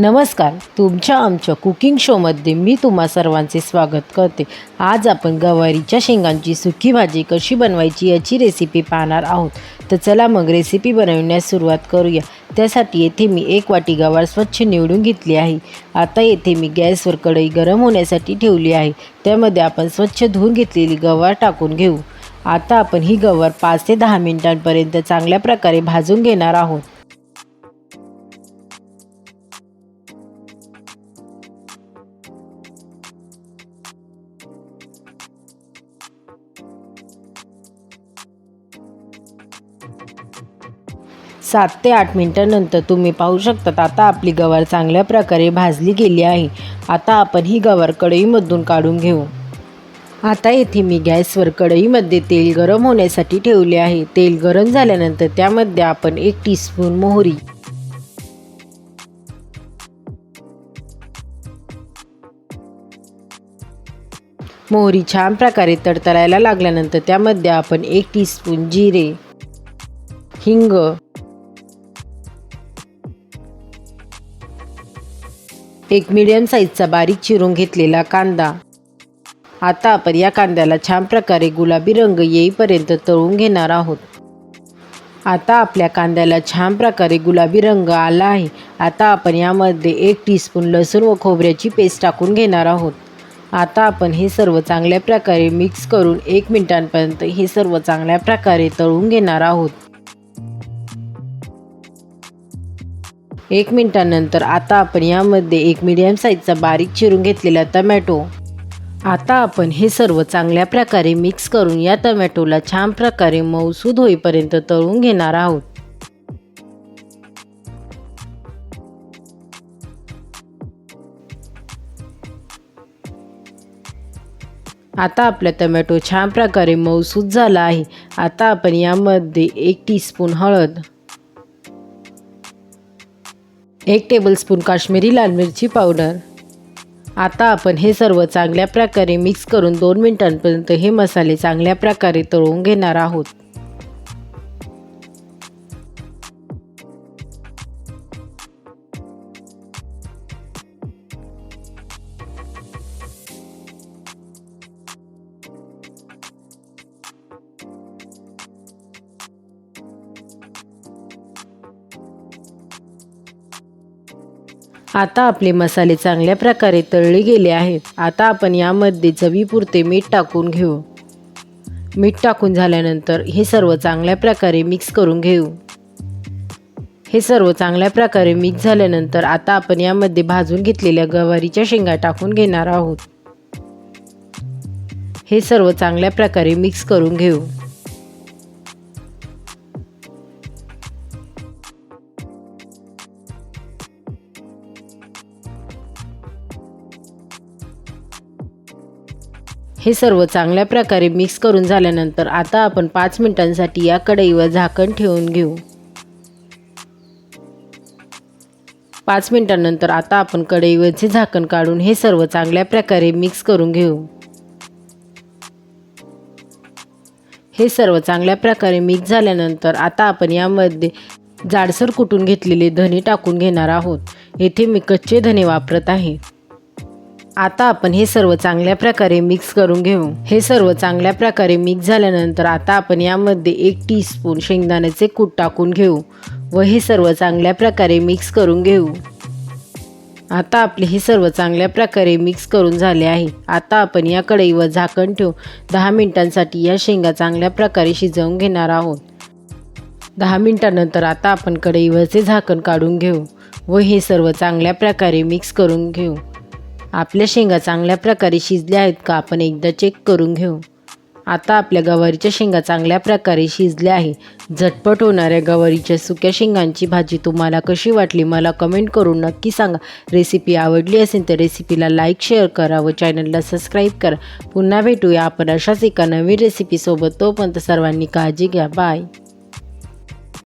नमस्कार. तुमच्या आमच्या कुकिंग शोमध्ये मी तुम्हा सर्वांचे स्वागत करते. आज आपण गवारीच्या शेंगांची सुकी भाजी कशी बनवायची याची रेसिपी पाहणार आहोत. तर चला मग रेसिपी बनवण्यास सुरुवात करूया. त्यासाठी येथे मी एक वाटी गवार स्वच्छ निवडून घेतली आहे. आता येथे मी गॅसवर कढई गरम होण्यासाठी ठेवली आहे. त्यामध्ये आपण स्वच्छ धुवून घेतलेली गवार टाकून घेऊ. आता आपण ही गवार पाच ते दहा मिनिटांपर्यंत चांगल्या प्रकारे भाजून घेणार आहोत. सात ते आठ मिनटानंतर तुम्ही पाहू शकतात. आता आपली गवार चांगल्या प्रकारे भाजली गेली आहे. आता आपण ही गवार कढईमधून काढून घेऊ. आता येथे मी गॅसवर कढईमध्ये तेल गरम होण्यासाठी ठेवले आहे. तेल गरम झाल्यानंतर त्यामध्ये आपण एक टीस्पून मोहरी. मोहरी छान प्रकारे तडतडायला लागल्यानंतर त्यामध्ये आपण एक टीस्पून जिरे हिंग एक मिडियम साईजचा बारीक चिरून घेतलेला कांदा. आता आपण या कांद्याला छान प्रकारे गुलाबी रंग येईपर्यंत तळून घेणार आहोत. आता आपल्या कांद्याला छान प्रकारे गुलाबी रंग आला आहे. आता आपण यामध्ये एक टीस्पून लसूण व खोबऱ्याची पेस्ट टाकून घेणार आहोत. आता आपण हे सर्व चांगल्या प्रकारे मिक्स करून एक मिनिटांपर्यंत हे सर्व चांगल्या प्रकारे तळून घेणार आहोत. एक मिनिटानंतर आता आपण यामध्ये एक मीडियम साईजचा बारीक चिरून घेतलेला टमॅटो आता आपण हे सर्व चांगल्या प्रकारे मिक्स करून या टमॅटोला छान प्रकारे मऊसूद होईपर्यंत तळून घेणार आहोत. आता आपला टमॅटो छान प्रकारे मऊसूद झाला आहे. आता आपण यामध्ये एक टीस्पून हळद. एक टेबलस्पून काश्मीरी लाल मिरची पावडर आता आपण हे सर्व चांगल्या प्रकारे मिक्स करून दोन मिनिटांपर्यंत हे मसाले चांगल्या प्रकारे तळून घेणार आहोत. आता आपले मसाले चांगल्या प्रकारे तळले गेले आहेत. आता आपण यामध्ये चवीपुरते मीठ टाकून घेऊ. मीठ टाकून झाल्यानंतर हे सर्व चांगल्या प्रकारे मिक्स करून घेऊ. हे सर्व चांगल्या प्रकारे मिक्स झाल्यानंतर आता आपण यामध्ये भाजून घेतलेल्या गवारीच्या शेंगा टाकून घेणार आहोत. हे सर्व चांगल्या प्रकारे मिक्स करून घेऊ. हे सर्व चांगल्या प्रकारे मिक्स करून झाल्यानंतर आता आपण पाच मिनिटांसाठी या कढईवर झाकण ठेवून घेऊ. पाच मिनिटांनंतर आता आपण कढईवरचे झाकण काढून हे सर्व चांगल्या प्रकारे मिक्स करून घेऊ. हे सर्व चांगल्या प्रकारे मिक्स झाल्यानंतर आता आपण यामध्ये जाडसर कुटून घेतलेले धने टाकून घेणार आहोत. येथे मी कच्चे धने वापरत आहे. आता आपण हे सर्व चांगल्या प्रकारे मिक्स करून घेऊ. हे सर्व चांगल्या प्रकारे मिक्स झाल्यानंतर आता आपण यामध्ये एक टी स्पून शेंगदाण्याचे कूट टाकून घेऊ व हे सर्व चांगल्या प्रकारे मिक्स करून घेऊ. आता आपले हे सर्व चांगल्या प्रकारे मिक्स करून झाले आहे. आता आपण या कढईवर झाकण ठेवू दहा मिनिटांसाठी या शेंगा चांगल्या प्रकारे शिजवून घेणार आहोत. दहा मिनिटानंतर आता आपण कढईवरचे झाकण काढून घेऊ व हे सर्व चांगल्या प्रकारे मिक्स करून घेऊ. आपल्या शेंगा चांगल्या प्रकारे शिजल्या आहेत का आपण एकदा चेक करून घेऊ. आता आपल्या गवारीच्या शेंगा चांगल्या प्रकारे शिजल्या आहे झटपट होणाऱ्या गवारीच्या सुक्या शेंगांची भाजी तुम्हाला कशी वाटली मला कमेंट करून नक्की सांगा. रेसिपी आवडली असेल तर रेसिपीला लाईक शेअर करा व चॅनलला सबस्क्राईब करा. पुन्हा भेटूया आपण अशाच एका नवीन रेसिपीसोबत तोपर्यंत सर्वांनी काळजी घ्या. बाय